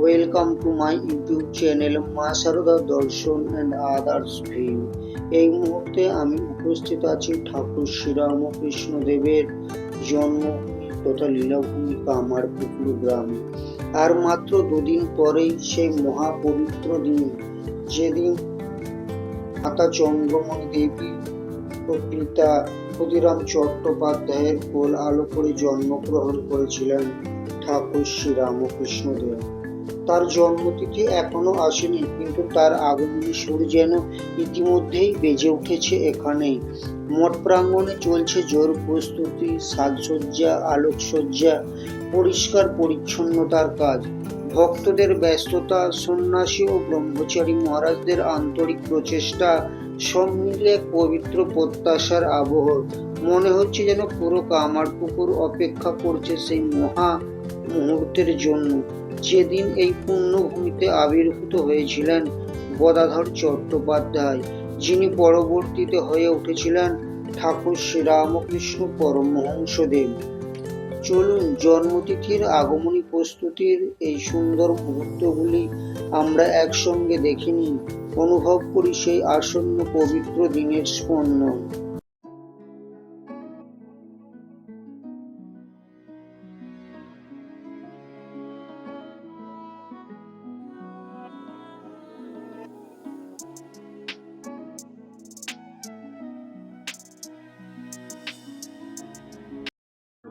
Welcome to my YouTube channel Maa Sarada Darshan and others view এই মুহূর্তে আমি উপস্থিত আছি ঠাকুর শ্রীরামকৃষ্ণ দেবের জন্মভূমি তথা লীলাভূমি কামার পুকুর গ্রামে। আর মাত্র দুদিন পরেই সেই মহাপবিত্র দিন যেদিন মাতা চন্দ্রমণি দেবী ও পিতা ক্ষুদিরাম চট্টোপাধ্যায়ের কোল আলো করে জন্মগ্রহণ করেছিলেন ঠাকুর শ্রীরামকৃষ্ণ দেব। তার জন্মতিথি এখনও আসেনি, কিন্তু তার আগমনী সুর যেন ইতিমধ্যেই বেজে উঠেছে এখানেই। মঠ প্রাঙ্গণে চলছে জোর প্রস্তুতি, সাজসজ্জা, আলোকসজ্জা, পরিষ্কার পরিচ্ছন্নতার কাজ। ভক্তদের ব্যস্ততা, সন্ন্যাসী ও ব্রহ্মচারী মহারাজদের আন্তরিক প্রচেষ্টা, সব মিলে পবিত্র প্রত্যাশার আবহ। মনে হচ্ছে যেন পুরো কামার পুকুর অপেক্ষা করছে সেই মহা মুহূর্তের জন্য। যেদিন এই পুণ্যভূমিতে আবির্ভূত হয়েছিলেন গদাধর চট্টোপাধ্যায়, যিনি পরবর্তীতে হয়ে উঠেছিলেন ঠাকুর শ্রীরামকৃষ্ণ পরমহংসদেব। চলুন জন্মতিথির আগমনী প্রস্তুতির এই সুন্দর মুহূর্তগুলি আমরা একসঙ্গে দেখিনি, অনুভব করি সেই আসন্ন পবিত্র দিনের স্পন্দন।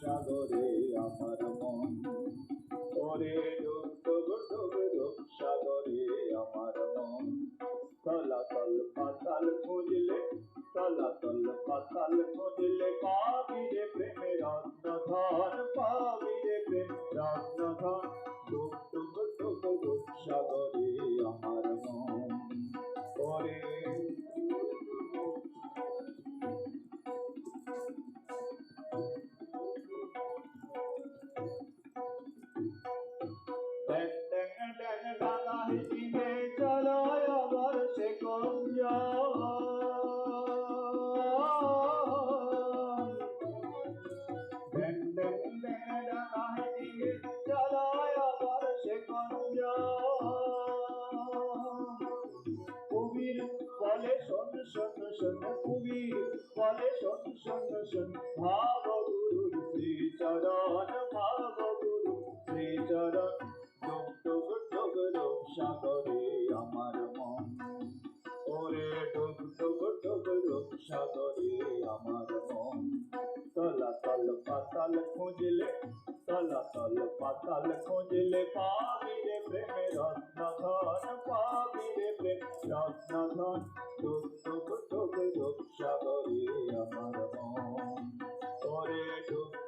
সাগরে আমার মন। ওরে ডুব ডুব ডুব ডুব সাগরে আমার মন। তলাতল পাতাল খুঁজলে, তলাতল পাতাল খুঁজলে পাবি রে প্রেমের রত্নধন পাবি রে প্রেম রত্নধন শোন কবির বলে শোন শোন ভাব গুরুর শ্রী চরণ ভাব গুরু শ্রী চরণ ডুব ডুব ডুব ডুব সাগরে আমার মন। ওরে ডুব ডুব ডুব ডুব সাগরে আমার মন। খুঁজলে তলাতল পাতাল খুঁজলে পাবি রে প্রেমে রত্নধন পাবি রে প্রেম রত্নধন। ডুব ডুব ডুব ডুব সাগরে আমার মন। ডুব ডুব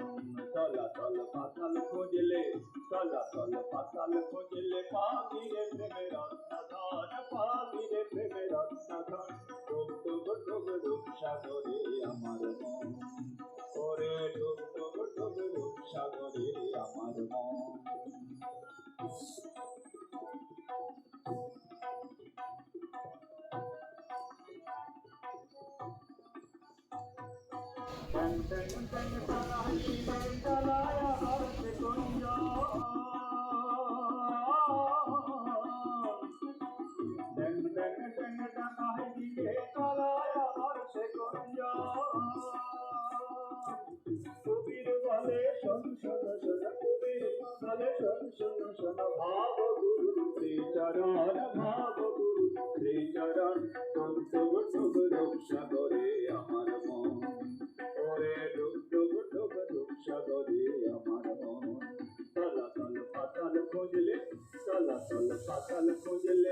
তলাতল পাতাল খুঁজলে তলাতল পাতাল খুঁজলে পাবি রে প্রেমে রত্নধন পাবি রে প্রেমে রত্নধন ডুব ডুব ডুব ডুব সাগরে আমার মন ওরে ডুব ডুব ডুব ডুব সাগরে আমার মন কবির বলে শোন শোন শোন কবির বলে শোন শোন শোন ভাব গুরু শ্রী চরণ ভাব গুরু শ্রী চরণ তন্ত্র রূপ খুঁজলে তলাতল পাতাল খুঁজলে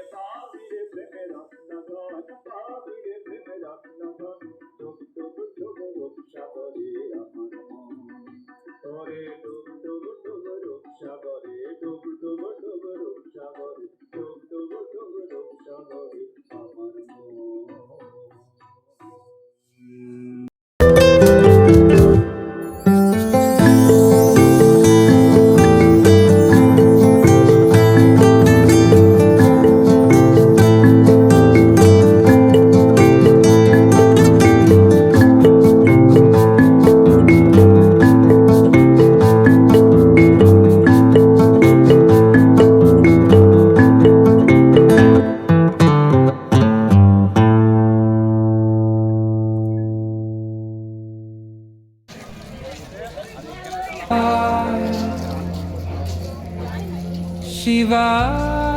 Shiva